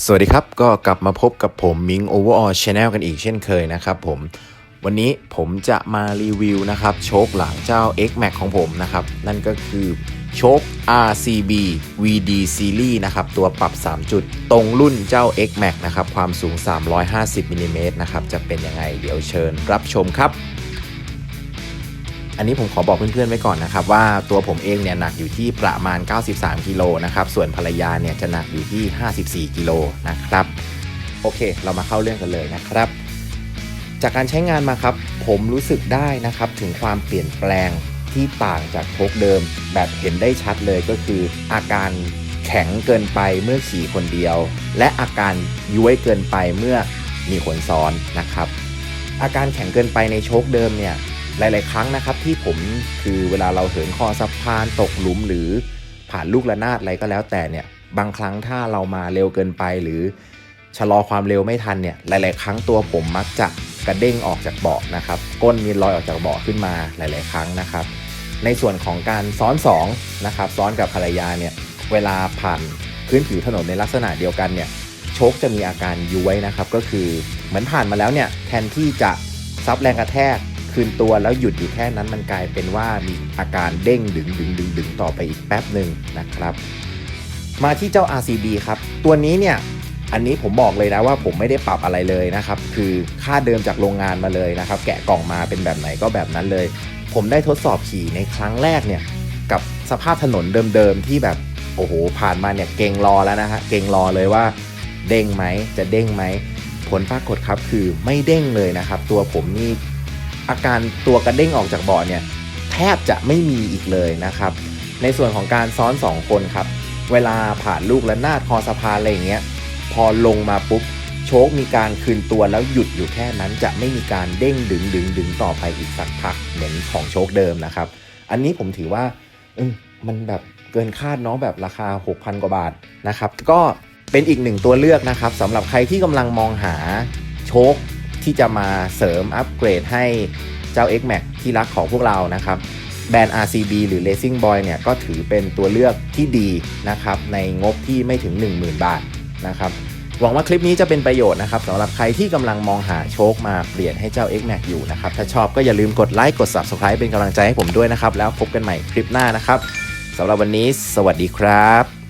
สวัสดีครับ ก็กลับมาพบกับผมมิง Overall Channel กันอีกเช่นเคยนะครับผม วันนี้ผมจะมารีวิวนะครับโชคหลังเจ้า X Max ของผมนะครับ นั่นก็คือโชค RCB VD Series นะครับ ตัวปรับ 3 จุดตรงรุ่นเจ้า X Max นะครับ ความสูง 350มิลลิเมตรนะครับ จะเป็นยังไงเดี๋ยวเชิญรับชมครับ อันนี้ผมขอบอกเพื่อนๆไว้ก่อนนะครับว่าตัวผมเองเนี่ยหนักอยู่ที่ประมาณ 93กิโลนะครับส่วนภรรยาเนี่ยจะหนักอยู่ที่ 54กิโลนะครับโอเค เรามาเข้าเรื่องกันเลยนะครับ จากการใช้งานมาครับ ผมรู้สึกได้นะครับถึงความเปลี่ยนแปลงที่ต่างจากโชคเดิม แบบเห็นได้ชัดเลยก็คือ อาการแข็งเกินไปเมื่อขี่คนเดียว และอาการย้วยเกินไปเมื่อมีคนซ้อนนะครับ อาการแข็งเกินไปในโชคเดิมเนี่ย หลาย ๆ ครั้งนะครับที่ผมคือเวลาเราเหินคอสะพานตกหลุมหรือผ่านลูกระนาดอะไรก็แล้วแต่เนี่ยบางครั้งถ้าเรามาเร็วเกินไปหรือชะลอความเร็วไม่ทันเนี่ยหลาย ๆ ครั้งตัวผมมักจะกระเด้งออกจากเบาะนะครับ ก้นมีรอยออกจากเบาะขึ้นมาหลาย ๆ ครั้งนะครับ ในส่วนของการซ้อน2นะครับซ้อนกับภรรยาเนี่ยเวลาผ่านพื้นผิวถนนในลักษณะเดียวกันเนี่ยโชคจะมีอาการย้วยนะครับก็คือเหมือนผ่านมาแล้วเนี่ยแทนที่จะซับแรงกระแทก คืนตัวแล้วหยุดอยู่แค่นั้นมันกลายเป็นว่ามีอาการเด้งดึงดึงดึงดึงต่อไปอีกแป๊บหนึ่งนะครับ มาที่เจ้า RCB ครับ ตัวนี้เนี่ยอันนี้ผมบอกเลยนะว่าผมไม่ได้ปรับอะไรเลยนะครับ คือค่าเดิมจากโรงงานมาเลยนะครับ แกะกล่องมาเป็นแบบไหนก็แบบนั้นเลย ผมได้ทดสอบขี่ในครั้งแรกเนี่ยกับสภาพถนนเดิมๆที่แบบโอ้โหผ่านมาเนี่ยเก่งรอแล้วนะฮะเก่งรอเลยว่า เด้งไหมจะเด้งไหมผลปรากฏครับคือไม่เด้งเลยนะครับ ตัวผมนี่ อาการตัวกระเด้งออกจากเบาะเนี่ยแทบจะไม่มีอีกเลยนะครับ ในส่วนของการซ้อน 2 คนครับ เวลาผ่านลูกและนาดคอสะพานอะไรอย่างเงี้ยพอลงมาปุ๊บโชคมีการคืนตัวแล้วหยุดอยู่แค่นั้นจะไม่มีการเด้งดึงดึงดึงต่อไปอีกสักพักเหมือนของโชคเดิมนะครับ อันนี้ผมถือว่ามันแบบเกินคาดเนาะแบบราคา 6,000 กว่าบาทนะครับ ก็เป็นอีกหนึ่งตัวเลือกนะครับสำหรับใครที่กำลังมองหาโชค ที่จะมาเสริมอัปเกรดให้เจ้า X Max ที่รักของพวกเรานะครับแบรนด์ RCB หรือ Racing Boy เนี่ยก็ถือเป็นตัวเลือกที่ดีนะครับในงบที่ไม่ถึง 10,000 บาทนะครับหวังว่าคลิปนี้จะเป็นประโยชน์นะครับสำหรับใครที่กำลังมองหาโชคมาเปลี่ยนให้เจ้า X Max อยู่นะครับถ้าชอบก็อย่าลืมกดไลค์กด Subscribe เป็นกำลังใจให้ผมด้วยนะครับ แล้วพบกันใหม่คลิปหน้านะครับสำหรับวันนี้ สวัสดีครับ